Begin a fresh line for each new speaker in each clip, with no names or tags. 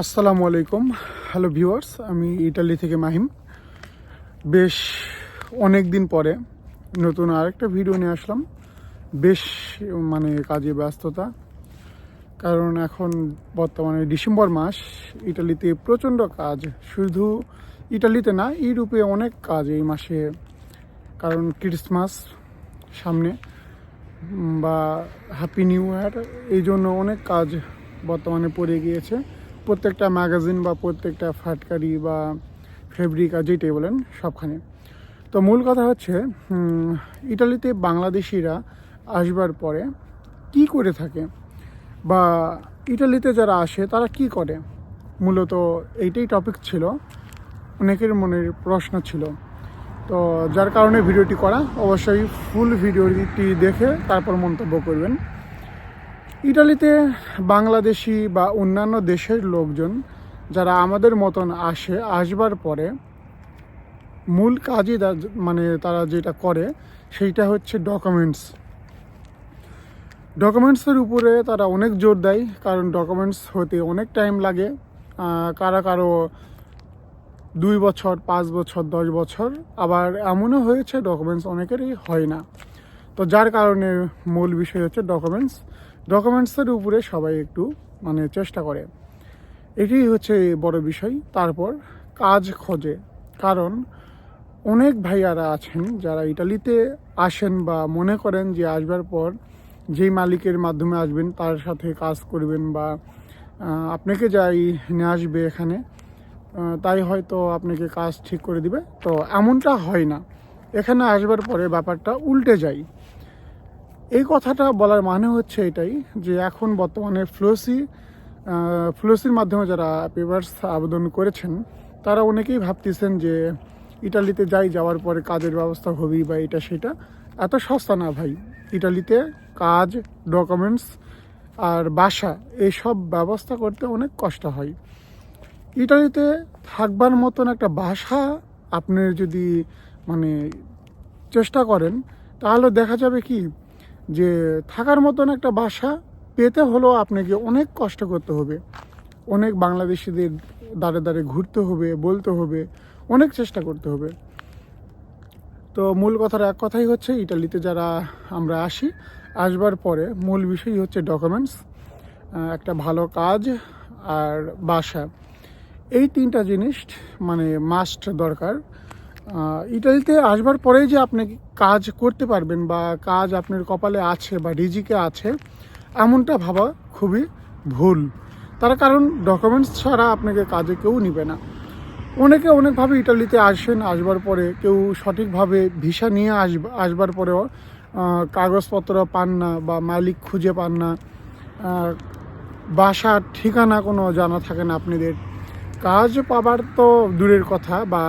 আসসালামু আলাইকুম। Hello viewers আমি ইটালি থেকে মাহিম। বেশ অনেক দিন পরে নতুন আরেকটা ভিডিও নিয়ে আসলাম। বেশ মানে কাজে ব্যস্ততা। কারণ এখন বর্তমানে ডিসেম্বর মাস, ইটালিতে প্রচণ্ড কাজ। শুধু ইটালিতে না, ইউরোপে অনেক কাজ এই মাসে। কারণ ক্রিসমাস সামনে বা হ্যাপি নিউ ইয়ার এই জন্য অনেক কাজ বর্তমানে পড়ে গিয়েছে। প্রত্যেকটা ম্যাগাজিন বা প্রত্যেকটা ফ্যাটকারি বা ফেব্রিক আর যেটাই বলেন, সবখানে। তো মূল কথা হচ্ছে ইটালিতে বাংলাদেশিরা আসবার পরে কি করে থাকে? বা ইটালিতে যারা আসে, তারা কি করে? মূলত এইটাই টপিক ছিল। অনেকের মনের প্রশ্ন ছিল। তো যার কারণে ভিডিওটি করা, অবশ্যই ফুল ভিডিওটি দেখে তারপর মন্তব্য করবেন। ইটালিতে বাংলাদেশি বা অন্যান্য দেশের লোকজন যারা আমাদের মতন আসে, আসবার পরে মূল কাজই মানে তারা যেটা করে সেইটা হচ্ছে ডকুমেন্টস ডকুমেন্টসের উপরে তারা অনেক জোর দেয়, কারণ ডকুমেন্টস হতে অনেক টাইম লাগে। কারা কারও দুই বছর, পাঁচ বছর, দশ বছর, আবার এমনও হয়েছে ডকুমেন্টস অনেকেরই হয় না। তো যার কারণে মূল বিষয় হচ্ছে ডকুমেন্টস ডকুমেন্টসের উপরে সবাই একটু মানে চেষ্টা করে। এটি হচ্ছে বড় বিষয়। তারপর কাজ খোঁজে। কারণ অনেক ভাইয়ারা আছেন যারা ইটালিতে আসেন বা মনে করেন যে আসবার পর যেই মালিকের মাধ্যমে আসবেন, তার সাথে কাজ করবেন বা আপনাকে যাই নিয়ে আসবে এখানে তাই হয়তো আপনাকে কাজ ঠিক করে দিবে। তো এমনটা হয় না। এখানে আসবার পরে ব্যাপারটা উল্টে যায়। এই কথাটা বলার মানে হচ্ছে এটাই যে এখন বর্তমানে ফ্লোসি ফ্লোসির মাধ্যমে যারা পেপার্স আবেদন করেছেন, তারা অনেকেই ভাবতেছেন যে ইটালিতে যাই, যাওয়ার পরে কাজের ব্যবস্থা হবেই বা এটা সেটা। এত সস্তা না ভাই। ইটালিতে কাজ ডকুমেন্টস আর বাসা, এইসব ব্যবস্থা করতে অনেক কষ্ট হয়। ইটালিতে থাকবার মতন একটা বাসা আপনি যদি মানে চেষ্টা করেন, তাহলে দেখা যাবে কি যে থাকার মতন একটা বাসা পেতে হলেও আপনাকে অনেক কষ্ট করতে হবে। অনেক বাংলাদেশিদের দাঁড়ে দাঁড়ে ঘুরতে হবে, বলতে হবে, অনেক চেষ্টা করতে হবে। তো মূল কথার এক কথাই হচ্ছে, ইটালিতে যারা আমরা আসি, আসবার পরে মূল বিষয় হচ্ছে ডকুমেন্টস একটা ভালো কাজ আর বাসা। এই তিনটা জিনিস মানে মাস্ট দরকার। ইটালিতে আসবার পরেই যে আপনি কাজ করতে পারবেন বা কাজ আপনার কপালে আছে বা রিজিকে আছে, এমনটা ভাবা খুবই ভুল। তার কারণ ডকুমেন্টস ছাড়া আপনাকে কাজে কেউ নিবে না। অনেকে অনেকভাবে ইটালিতে আসেন, আসবার পরে কেউ সঠিকভাবে ভিসা নিয়ে আসব আসবার পরেও কাগজপত্র পান না বা মালিক খুঁজে পান না। বাসার ঠিকানা কোনো জানা থাকে না আপনাদের। কাজ পাবার তো দূরের কথা বা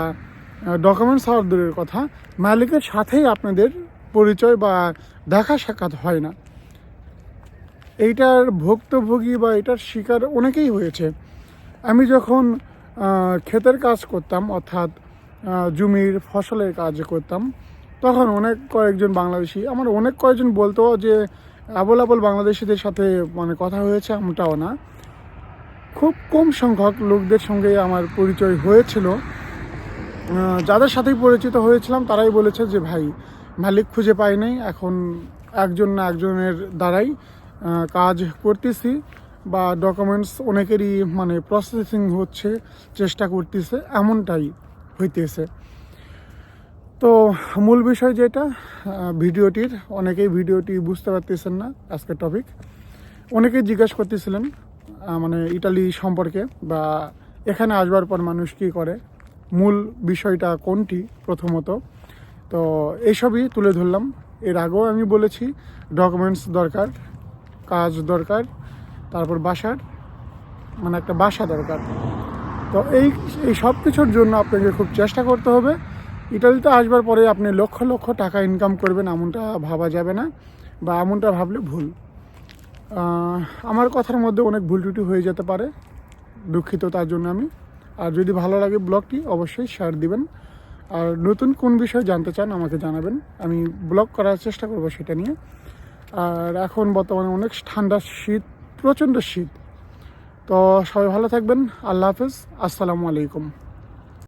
ডকুমেন্টস হওয়ার দূরের কথা, মালিকের সাথেই আপনাদের পরিচয় বা দেখা সাক্ষাৎ হয় না। এইটার ভুক্তভোগী বা এটার শিকার অনেকেই হয়েছে। আমি যখন ক্ষেতের কাজ করতাম, অর্থাৎ জমির ফসলের কাজ করতাম, তখন অনেক কয়েকজন বাংলাদেশি, আমার অনেক কয়েকজন বলতো যে, আবল আবল বাংলাদেশিদের সাথে মানে কথা হয়েছে আমটাও না। খুব কম সংখ্যক লোকদের সঙ্গে আমার পরিচয় হয়েছিল। যাদের সাথেই পরিচিত হয়েছিলাম, তারাই বলেছে যে, ভাই, মালিক খুঁজে পাই নাই, এখন একজন না একজনের দ্বারাই কাজ করতেছি বা ডকুমেন্টস অনেকেরই মানে প্রসেসিং হচ্ছে, চেষ্টা করতেছে, এমনটাই হইতেছে। তো, মূল বিষয় যেটা ভিডিওটির, অনেকেই ভিডিওটি বুঝতে পারতেছেন না, আজকের টপিক অনেকেই জিজ্ঞাসা করতেছিলেন মানে ইটালি সম্পর্কে বা এখানে আসবার পর মানুষ কী করে। মূল বিষয়টা কোনটি প্রথমত? তো এইসবই তুলে ধরলাম। এর আগেও আমি বলেছি ডকুমেন্টস দরকার, কাজ দরকার, তারপর বাসার মানে একটা বাসা দরকার। তো এই এই সব কিছুর জন্য আপনাকে খুব চেষ্টা করতে হবে। ইটালিতে আসবার পরে আপনি লক্ষ লক্ষ টাকা ইনকাম করবেন এমনটা ভাবা যাবে না বা এমনটা ভাবলে ভুল। আমার কথার মধ্যে অনেক ভুল ত্রুটি হয়ে যেতে পারে, দুঃখিত তার জন্য আমি। আর যদি ভালো লাগে ব্লগটি, অবশ্যই শেয়ার দিবেন। আর নতুন কোন বিষয় জানতে চান, আমাকে জানাবেন। আমি ব্লগ করার চেষ্টা করব সেটা নিয়ে। আর এখন বর্তমানে অনেক ঠান্ডা শীত, প্রচণ্ড শীত। তো সবাই ভালো থাকবেন। আল্লাহ হাফেজ। আসসালামু আলাইকুম।